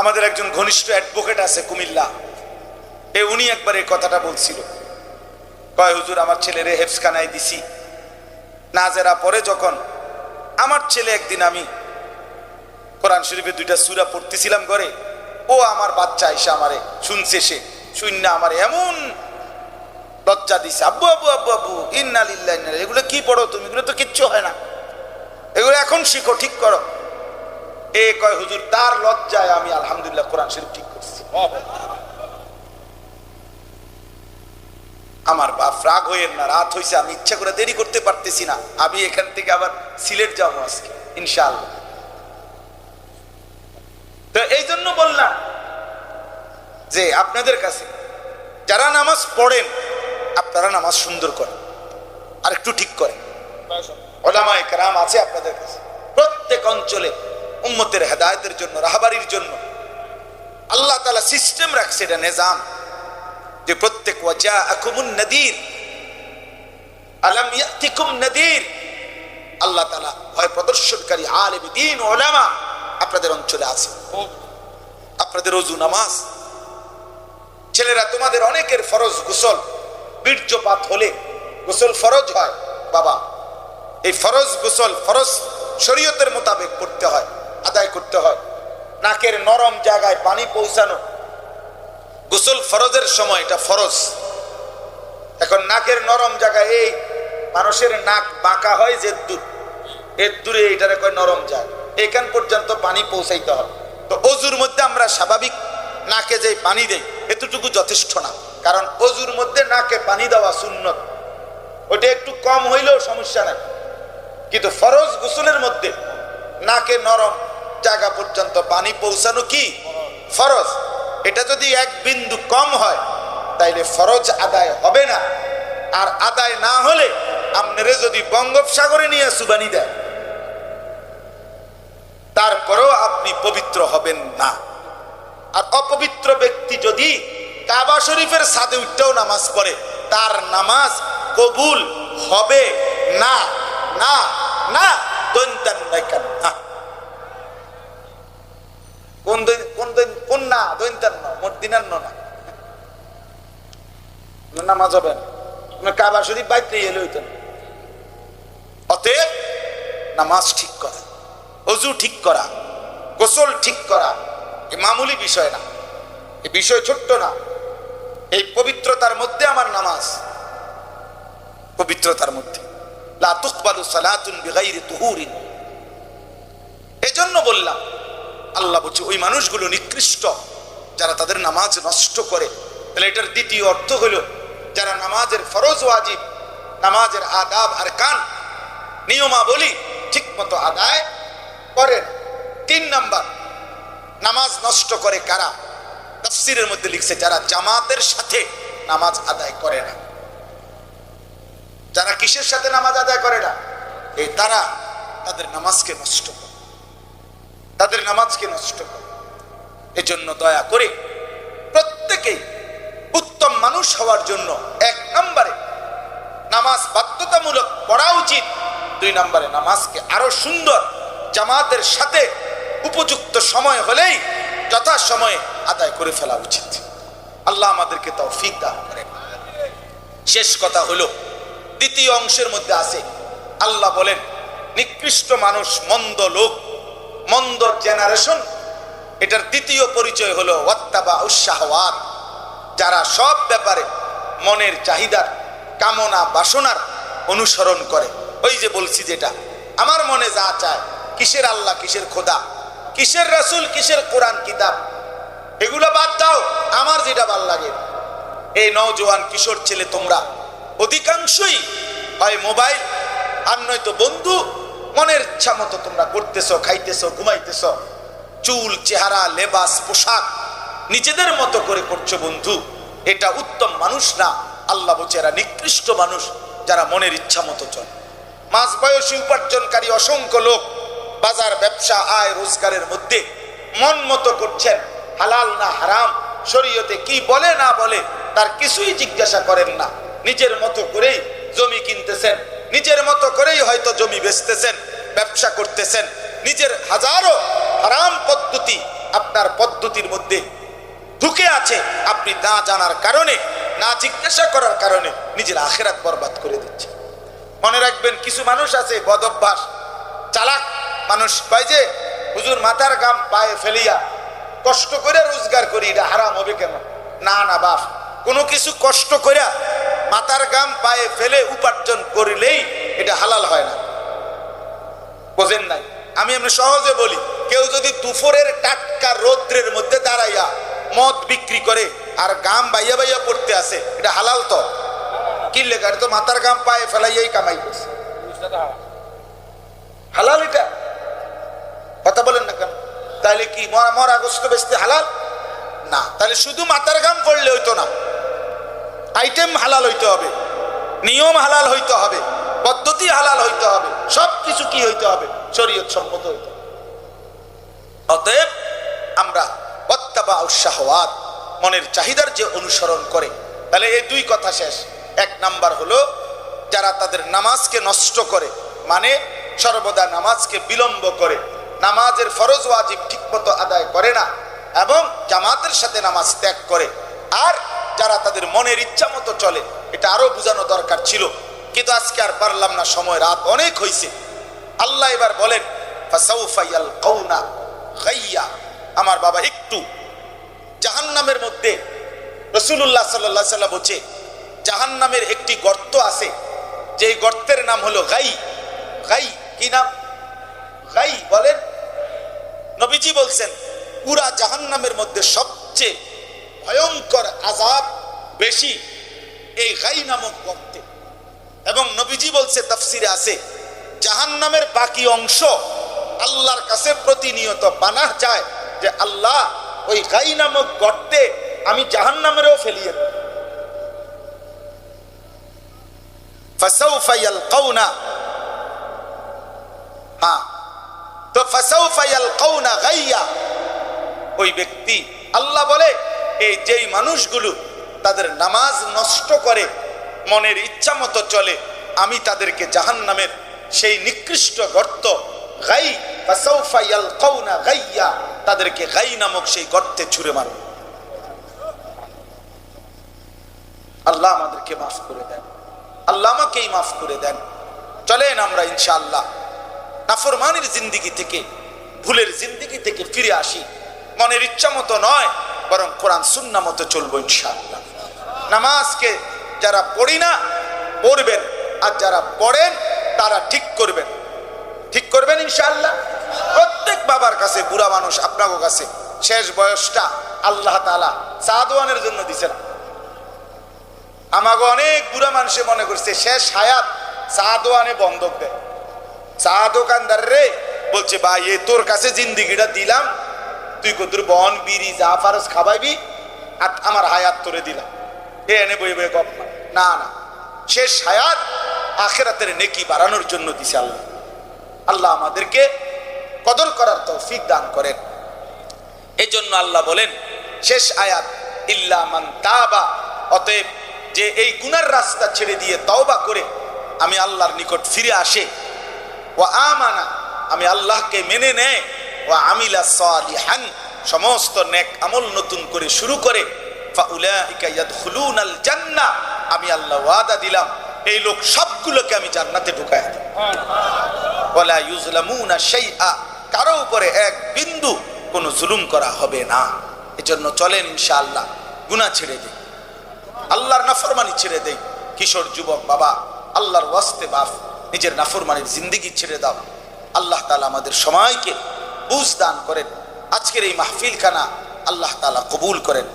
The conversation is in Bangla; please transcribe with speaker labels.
Speaker 1: আমাদের একজন ঘনিষ্ঠ অ্যাডভোকেট আছে কুমিল্লা। এ উনি একবার এই কথাটা বলছিল। কয়, হুজুর, আমার ছেলেরে হেফসখানায় দিছি। নাজেরা পরে যখন আমার ছেলে একদিন আমি কোরআন শরীফে দুইটা সুরা পড়তেছিলাম ঘরে, ও আমার বাচ্চা এসে আমারে শুনছে সে শূন্য আমার এমন লজ্জা দিছে। আব্বু আব্বু আব্বু আব্বু, ইন্না এগুলো কি পড়ো তুমি? এগুলো তো কিচ্ছু হয় না। এগুলো এখন শিখো, ঠিক করো। এ কয়, হুজুর, তার লজ্জায় আমি আলহামদুলিল্লাহ কোরআন শরীফ ঠিক করছি। আমার বাপ রাগ না, রাত হইছে, আমি ইচ্ছা করে দেরি করতে পারতেছি না। আমি এখান থেকে আবার সিলেট আজকে, ইনশাআল্লাহ। তো এই জন্য বললাম যে, আপনাদের কাছে যারা নামাজ পড়েন, আপনারা নামাজ সুন্দর করেন আর একটু ঠিক করেন। ওলামায়ে কেরাম আছে আপনাদের কাছে। প্রত্যেক অঞ্চলে উম্মতের হেদায়তের জন্য, রাহাবারির জন্য। আল্লাহ তালা সিস্টেম রাখছে এটা নিজাম। যে প্রত্যেক ওয়াজা আকুমুন নদীর, আলাম ইয়াতিকুম নদীর। আল্লাহ তালা ভয় প্রদর্শনকারী আলেম, দিন ওলামা আপনাদের অঞ্চলে আছে। আপনাদের অজু নামাজ। ছেলেরা, তোমাদের অনেকের ফরজ গোসল। বীর্যপাত হলে গোসল ফরজ হয়। বাবা, এই ফরজ গোসল ফরজ শরীয়তের মোতাবেক করতে হয়। আদায় করতে হয়। নাকের নরম জায়গায় পানি পৌঁছানো। গোসল ফরজের সময়, এটা ফরজ। এখন নাকের নরম জায়গায় এই মানুষের নাক বাঁকা হয় যে দূর এর দূরে এটারে কয় নরম যায় এখান পর্যন্ত পানি পৌঁছাইতে হবে তো অজুর মধ্যে আমরা স্বাভাবিক নাকে যে পানি দেই, এতটুকু যথেষ্ট না। কারণ অজুর মধ্যে নাকে পানি দেওয়া সুন্নত। ওটা একটু কম হইলেও সমস্যা নাই। কিন্তু ফরজ গোসলের মধ্যে নাকে নরম জায়গা পর্যন্ত পানি পৌঁছানো কি? ফরজ। এটা যদি এক বিন্দু কম হয়, তাইলে ফরজ আদায় হবে না। আর আদায় না হলে আপনারে যদি বঙ্গোপসাগরে নিয়ে সুবানি দেয়, তারপরেও আপনি পবিত্র হবেন না। আর অপবিত্র ব্যক্তি যদি কাবা শরীফের সাদে উঠতেও নামাজ পড়ে, তার নামাজ কবুল হবে না। না না দৈন্তান নাইকান না। কোন কোন না দৈন্তান না নামাজ গোসল ঠিক করা, এ মামুলি বিষয় না। এই বিষয় ছোট্ট না। এই পবিত্রতার মধ্যে আমার নামাজ। পবিত্রতার মধ্যে। লা তুকবালু সালাতুন বিগাইরি তুহুরিন। এজন্য বললাম আল্লাহ বলছে, ওই মানুষগুলো নিকৃষ্ট, যারা তাদের নামাজ নষ্ট করে। তাহলে এটার দ্বিতীয় অর্থ হলো, যারা নামাজের ফরজ ওয়াজিব, নামাজের আদাব আর কান, নিয়মাবলী ঠিক মতো আদায় করেন তিন নাম্বার, নামাজ নষ্ট করে কারা? তফসিরের মধ্যে লিখছে, যারা জামাতের সাথে নামাজ আদায় করে না। যারা কিসের সাথে নামাজ আদায় করে না? এই তারা তাদের নামাজকে নষ্ট করে। তাদের নামাজকে নষ্ট করে। এজন্য দয়া করে প্রত্যেকেই উত্তম মানুষ হওয়ার জন্য এক নম্বরে নামাজ বাধ্যতামূলক পড়া উচিত। দুই নম্বরে নামাজকে আরও সুন্দর জামাতের সাথে উপযুক্ত সময় হলেই যথা সময়ে আদায় করে ফেলা উচিত। আল্লাহ আমাদেরকে তাও ফিক দান শেষ কথা হলো, দ্বিতীয় অংশের মধ্যে আছে, আল্লাহ বলেন, নিকৃষ্ট মানুষ, মন্দ লোক মন্দ জেনারেশন এটার দ্বিতীয় পরিচয় হলো ওয়াত্তাবা উৎসাহওয়াত যারা সব ব্যাপারে মনের চাহিদার, কামনা বাসনার অনুসরণ করে। ওই যে বলছি যেটা, আমার মনে যা চায়, কিসের আল্লাহ, কিসের খোদা, কিসের রাসূল, কিসের কোরআন, কিতাব, এগুলো বাদ দাও, আমার যেটা ভালো লাগে। এই নওজোয়ান কিশোর ছেলে তোমরা, অধিকাংশই হয় মোবাইল, আর নয়তো বন্ধু মনের ইচ্ছা মতো তোমরা করতেছো, খাইতেছো, ঘুমাইতেছ। চুল, চেহারা, লেবাস, পোশাক নিজেদের মতো করে করছ বন্ধু। এটা উত্তম মানুষ না, আল্লাহ বলছে এরা নিকৃষ্ট মানুষ যারা মনের ইচ্ছা মতো চলে। মাঝ বয়সী উপার্জনকারী অসংখ্য লোক বাজার, ব্যবসা, আয়, রোজগারের মধ্যে মন মতো করছেন, হালাল না হারাম, শরীয়তে কি বলে না বলে তার কিছুই জিজ্ঞাসা করেন না। নিজের মতো করেই জমি কিনতেছেন, নিজের মতো করেই হয়তো জমি বেচতেছেন। ব্যবসা করতেছেন। নিজের হাজারো হারাম পদ্ধতি আপনার পদ্ধতির মধ্যে ঢুকে আছে। আপনি না জানার কারণে, না জিজ্ঞাসা করার কারণে নিজের আখেরাত বরবাদ করে দিচ্ছে। মনে রাখবেন, কিছু মানুষ আছে, বদভ্যাস, চালাক মানুষ। কয় যে, হুজুর, মাথার গাম পায়ে ফেলিয়া কষ্ট করে রোজগার করি, এটা হারাম হবে কেন? না না, বাপ। কোনো কিছু কষ্ট করে মাথার গাম পায়ে ফেলে উপার্জন করিলেই এটা হালাল হয় না। বোঝেন নাই। আমি এমনি সহজে বলি, কেউ যদি দুপুরের টাটকা রৌদ্রের মধ্যে দাঁড়াইয়া মদ বিক্রি করে আর গাম বাইয়া বাইয়া পড়তে আসে, এটা হালাল তো? কি লেখা তো মাথার গাম পায়ে ফেলাইয়াই কামাই করছে। হালাল এটা? কথা বলেন না কেন? তাহলে কি মরা মরা গোস্ত বেচতে হালাল? না তাহলে শুধু মাথার গাম করলে হইতো না। আইটেম হালাল হইতে হবে, নিয়ম হালাল হইতে হবে। পদ্ধতি হালাল হইতে হবে সব কিছু কি হইতে হবে? শরীয়ত সম্মত হইতে হবে। অতএব আমরা অত্যাবা উৎসাহওয়াত মনের চাহিদার যে অনুসরণ করে, তাহলে এই দুই কথা শেষ। এক নাম্বার হলো, যারা তাদের নামাজকে নষ্ট করে মানে সর্বদা নামাজকে বিলম্ব করে, নামাজের ফরজ ওয়াজিব ঠিকমতো আদায় করে না, এবং জামাতের সাথে নামাজ ত্যাগ করে, আর যারা তাদের মনের ইচ্ছা মতো চলে, এটা আরও বোঝানো দরকার ছিল। কিন্তু আজকে আর পারলাম না, সময় রাত অনেক হয়েছে আল্লাহ এবার বলেন আমার বাবা একটু জাহান্নামের মধ্যে রসুল্লাহ সাল্লাহ সাল্লাম বলছে, জাহান্নামের একটি গর্ত আছে যে গর্তের নাম হলো গাই। গাই, কি নাম? গাই বলেন। নবীজি বলছেন, পুরা জাহান্নামের মধ্যে সবচেয়ে ভয়ঙ্কর আজাব বেশি এই গাই নামক গর্তে। এবং নবীজি বলছে, তাফসিরে আছে, জাহান্নামের বাকি অংশ আল্লাহর কাছে প্রতিনিয়ত বানাহ যায় যে আল্লাহ ওই গাই নামক গর্তে আমি জাহান্নামেরও ফেলিয়ে তো গাইয়া, ওই ব্যক্তি আল্লাহ বলে, এই যেই মানুষগুলো তাদের নামাজ নষ্ট করে মনের ইচ্ছা মতো চলে, আমি তাদেরকে জাহান্নামের সেই নিকৃষ্ট গর্ত, গাই গাইয়া, তাদেরকে গাই নামক সেই গর্তে ছুঁড়ে মারব আল্লাহ আমাদেরকে মাফ করে দেন। আল্লাহ আমাকেই মাফ করে দেন। চলেন আমরা ইনশাআল্লাহ নাফরমানের জিন্দিগি থেকে, ভুলের জিন্দিগি থেকে ফিরে আসি। মনের ইচ্ছা মতো নয়, বরং কোরআন সুন্না মতো চলবো ইনশাআল্লাহ। নামাজকে যারা পড়ি না, পড়বেন। আর যারা পড়েন, তারা ঠিক করবেন। ঠিক করবেন ইনশাআল্লাহ? প্রত্যেক বাবার কাছে, বুড়া মানুষ আপনার কাছে, শেষ বয়সটা আল্লাহ তালা সাদওয়ানের জন্য দিছেন। আমাকে অনেক বুড়া মানুষে মনে করছে, শেষ হায়াত চা দোয়ানে বন্ধক দেয়। চা দোকানদার রে, বলছে, ভাই, এ তোর কাছে জিন্দিগিটা দিলাম। তুই কদুর বন, বিড়ি, যা ফারস খাবাইবি, আর আমার হায়াত তোরে দিলাম। এ এনে বই বই গপ মার। না না। শেষ হায়াত আখেরাতের নেকি বাড়ানোর জন্য দিছে আল্লাহ। আল্লাহ আমাদেরকে কদর করার তৌফিক দান করেন। এই জন্য আল্লাহ বলেন, শেষ আয়াত ইল্লা মান তাবা। অতএব যে এই গুনার রাস্তা ছেড়ে দিয়ে তওবা করে, আমি আল্লাহর নিকট ফিরে আসে। ও আমানা, আমি আল্লাহকে মেনে নেয় ও আমিলা সালিহান, সমস্ত নেক আমল নতুন করে শুরু করে। ফাউলাইকা ইয়াদখুলুনাল জান্নাহ। আমি আল্লাহ ওয়াদা দিলাম, এই লোক সবগুলোকে আমি জান্নাতে ঢুকায় দেব। ওয়ালা ইউজলামুনা শাইআ, কারও উপরে এক বিন্দু কোনো জুলুম করা হবে না। এজন্য চলেন ইনশাআল্লাহ, গুনাহ ছেড়ে দেই। আল্লাহর নাফরমানি ছেড়ে দেই। কিশোর যুবক, বাবা, আল্লাহর ওয়াস্তে বাফ, নিজের নাফরমানির জিন্দিগি ছেড়ে দাও। আল্লাহ তালা আমাদের সময়কে বুঝ দান করেন। আজকের এই মাহফিল খানা আল্লাহ তাআলা কবুল করেন।